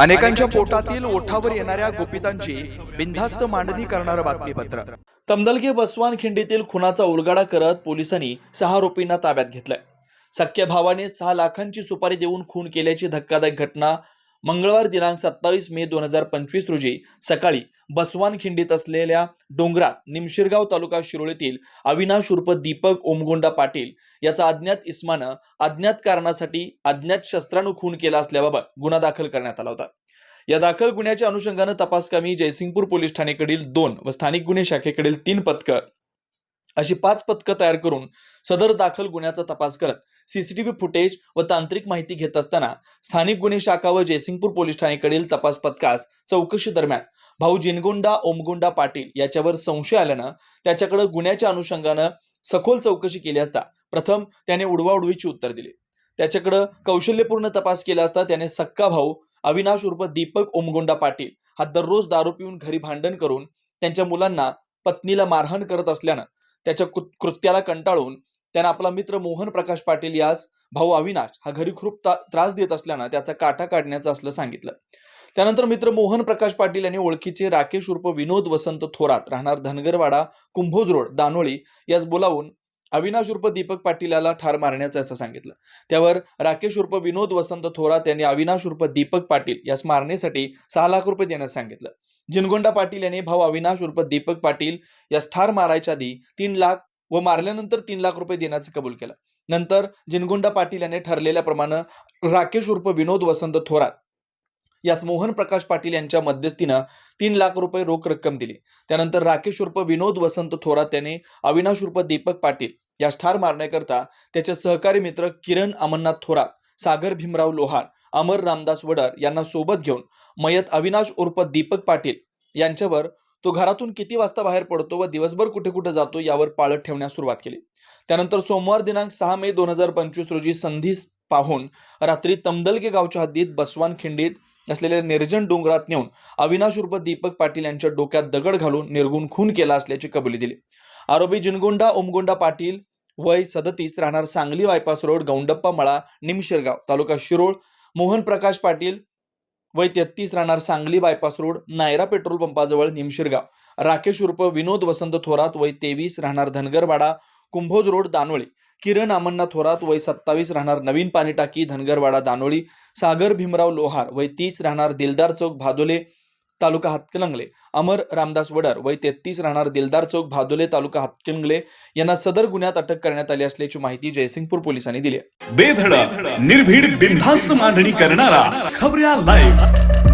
अनेकांच्या पोटातील ओठावर येणाऱ्या गोपितांची बिनधास्त मांडणी करणारं बातमीपत्र. तमदलगे बसवान खिंडीतील खुनाचा उलगडा करत पोलिसांनी सहा आरोपींना ताब्यात घेतलंय. सख्या भावाने सहा लाखांची सुपारी देऊन खून केल्याची धक्कादायक घटना मंगळवार दिनांक सत्तावीस मे दोन हजार पंचवीस रोजी सकाळी बसवान खिंडीत असलेल्या डोंगरात निमशिरगाव तालुका शिरोळीतील अविनाश उर्फ दीपक ओमगोंडा पाटील याचा अज्ञात इस्मानं अज्ञात कारणासाठी अज्ञात शस्त्रानं खून केला असल्याबाबत गुन्हा दाखल करण्यात आला होता. या दाखल गुन्ह्याच्या अनुषंगानं तपासकामी जयसिंगपूर पोलीस ठाणेकडील दोन व स्थानिक गुन्हे शाखेकडील तीन पथकं अशी पाच पथकं तयार करून सदर दाखल गुन्ह्याचा तपास करत सीसीटीव्ही फुटेज व तांत्रिक माहिती घेत असताना स्थानिक गुन्हे शाखा व जयसिंगपूर पोलीस ठाणेकडील तपास पथकास चौकशी दरम्यान भाऊ जिनगोंडा ओमगोंडा पाटील याच्यावर संशय आल्यानं त्याच्याकडे गुन्ह्याच्या अनुषंगानं सखोल चौकशी केली असता प्रथम त्याने उडवाउडवीची उत्तर दिली. त्याच्याकडं कौशल्यपूर्ण तपास केला असता त्याने सक्का भाऊ अविनाश उर्फ दीपक ओमगोंडा पाटील हा दररोज दारू पिऊन घरी भांडण करून त्यांच्या मुलांना पत्नीला मारहाण करत असल्यानं त्याच्या कृत्याला कंटाळून त्यानं आपला मित्र मोहन प्रकाश पाटील यास भाऊ अविनाश हा घरी खूप त्रास देत असल्यानं त्याचा काटा काढण्याचं असलं सांगितलं. त्यानंतर मित्र मोहन प्रकाश पाटील यांनी ओळखीचे राकेश उर्फ विनोद वसंत थोरात राहणार धनगरवाडा कुंभोज रोड दानोळी यास बोलावून अविनाश उर्फ दीपक पाटील याला ठार मारण्याचं असं सांगितलं. त्यावर राकेश उर्फ विनोद वसंत थोरात यांनी अविनाश उर्फ दीपक पाटील यास मारण्यासाठी सहा लाख रुपये देण्यास सांगितलं. जिनगोंडा पाटील यांनी भाऊ अविनाश उर्फ दीपक पाटील यास ठार मारायच्या आधी तीन लाख व मारल्यानंतर तीन लाख रुपये देण्याचं कबूल केलं. नंतर जिनगोंडा पाटील याने ठरलेल्याप्रमाणे राकेश उर्फ विनोद वसंत थोरात यास मोहन प्रकाश पाटील यांच्या मध्यस्थीनं तीन लाख रुपये रोख रक्कम दिली. त्यानंतर राकेश उर्फ विनोद वसंत थोरात याने अविनाश उर्फ दीपक पाटील यास ठार मारण्याकरता त्याचे सहकारी मित्र किरण अमरनाथ थोरात सागर भीमराव लोहार अमर रामदास वडार यांना सोबत घेऊन मयत अविनाश उर्फ दीपक पाटील यांच्यावर तो घरातून किती वाजता बाहेर पडतो व दिवसभर कुठे कुठे जातो यावर पाळत ठेवण्यास सुरुवात केली. त्यानंतर सोमवार दिनांक सहा मे दोन हजार पंचवीस रोजी संधी पाहून रात्री तमदलगे गावच्या हद्दीत बसवान खिंडीत असलेल्या निर्जन डोंगरात नेऊन अविनाश उर्फ दीपक पाटील यांच्या डोक्यात दगड घालून निर्गुण खून केला असल्याची कबुली दिली. आरोपी जिनगोंडा ओमगोंडा पाटील वय सदतीस राहणार सांगली बायपास रोड गौंडप्पा मळा निमशिरगाव तालुका शिरोळ मोहन प्रकाश पाटील वय तेहतीस राहणार Sangli bypass road Nayara petrol पंपाजवळ Nimshirgaon. Rakesh उर्फ विनोद वसंत थोरात वय तेवीस राहणार धनगरवाडा कुंभोज रोड दानोळी. किरण अमन्ना थोरात वय सत्तावीस राहणार नवीन पाणी टाकी धनगरवाडा दानोळी. सागर भीमराव लोहार वय तीस राहणार दिलदार चौक भादोले. तालुका हातकणंगले. अमर रामदास वडार वय तेहतीस राहणार दिलदार चौक भादोले तालुका हातकणंगले यांना सदर गुन्ह्यात अटक करण्यात आली असल्याची माहिती जयसिंगपूर पोलिसांनी दिली बेधड बेधडक निर्भीड बिनधास्त मांडणी करणारा खबऱ्या लाईव्ह